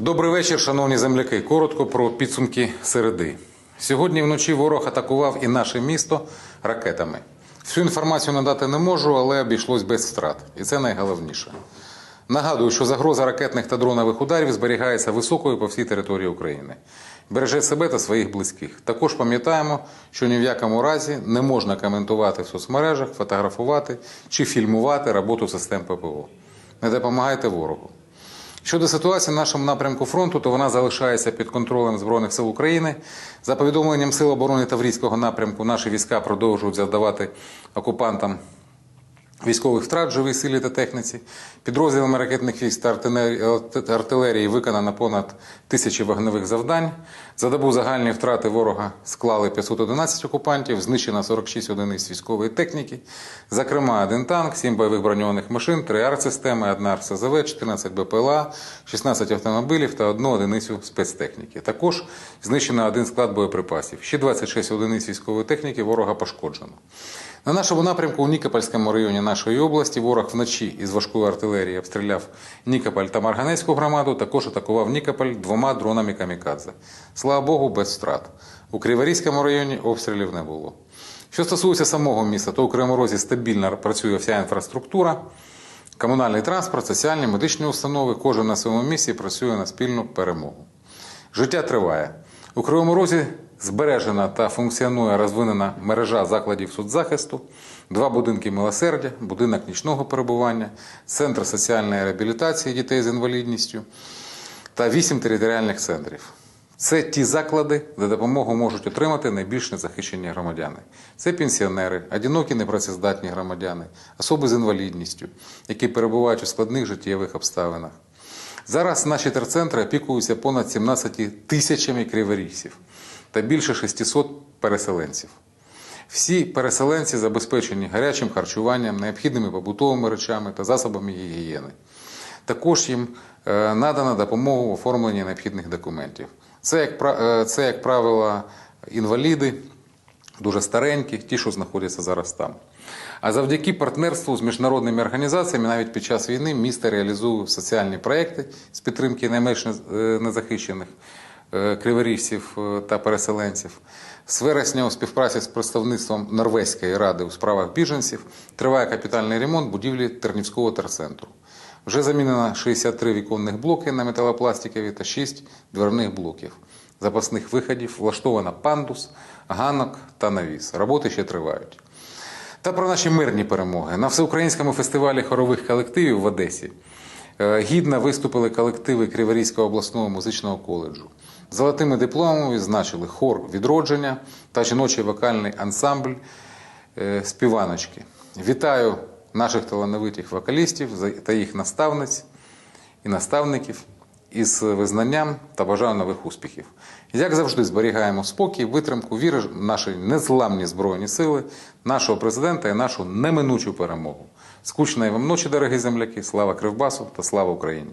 Добрий вечір, шановні земляки. Коротко про підсумки середи. Сьогодні вночі ворог атакував і наше місто ракетами. Всю інформацію надати не можу, але обійшлось без втрат. І це найголовніше. Нагадую, що загроза ракетних та дронових ударів зберігається високою по всій території України. Бережіть себе та своїх близьких. Також пам'ятаємо, що ні в якому разі не можна коментувати в соцмережах, фотографувати чи фільмувати роботу систем ППО. Не допомагайте ворогу. Щодо ситуації в нашому напрямку фронту, то вона залишається під контролем Збройних сил України. За повідомленням Сил оборони Таврійського напрямку, наші війська продовжують завдавати окупантам військових втрат живій силі та техніці. Підрозділами ракетних військ та артилерії- виконано понад тисячі вогневих завдань. За добу загальні втрати ворога склали 511 окупантів, знищено 46 одиниць військової техніки, зокрема один танк, 7 бойових броньованих машин, 3 артсистеми, 1 РСЗВ, 14 БПЛА, 16 автомобілів та одну одиницю спецтехніки. Також знищено один склад боєприпасів. Ще 26 одиниць військової техніки ворога пошкоджено. На нашому напрямку у Нікопольському районі нашої області ворог вночі із важкої артилерії обстріляв Нікополь та Марганецьку громаду, також атакував Нікополь двома дронами камікадзе. Слава Богу, без втрат. У Криворізькому районі обстрілів не було. Що стосується самого міста, то у Кривому Розі стабільно працює вся інфраструктура, комунальний транспорт, соціальні, медичні установи. Кожен на своєму місці працює на спільну перемогу. Життя триває. У Кривому Розі збережена та функціонує розвинена мережа закладів соцзахисту, два будинки милосердя, будинок нічного перебування, центр соціальної реабілітації дітей з інвалідністю та вісім територіальних центрів. Це ті заклади, де допомогу можуть отримати найбільш незахищені громадяни. Це пенсіонери, одинокі непрацездатні громадяни, особи з інвалідністю, які перебувають у складних життєвих обставинах. Зараз наші терцентри опікуються понад 17 тисячами криворіжців та більше 600 переселенців. Всі переселенці забезпечені гарячим харчуванням, необхідними побутовими речами та засобами гігієни. Також їм е, надана допомога в оформленні необхідних документів. Це, як, е, це, як правило, інваліди, дуже старенькі, ті, що знаходяться зараз там. А завдяки партнерству з міжнародними організаціями, навіть під час війни, місто реалізує соціальні проекти з підтримки найменш е, незахищених криворіжців е, та переселенців. З вересня у співпраці з представництвом Норвезької ради у справах біженців триває капітальний ремонт будівлі Тернівського терцентру. Вже замінено 63 віконних блоки на металопластикові та 6 дверних блоків. Запасних виходів влаштовано пандус, ганок та навіс. Роботи ще тривають. Та про наші мирні перемоги. На всеукраїнському фестивалі хорових колективів в Одесі е, гідно виступили колективи Криворізького обласного музичного коледжу. Золотими дипломами відзначили хор відродження та жіночий вокальний ансамбль е, співаночки. Вітаю наших талановитих вокалістів та їх наставниць і наставників із визнанням та бажаю нових успіхів. Як завжди, зберігаємо спокій, витримку, віру в наші незламні збройні сили, нашого президента і нашу неминучу перемогу. Скучної вам ночі, дорогі земляки! Слава Кривбасу та слава Україні!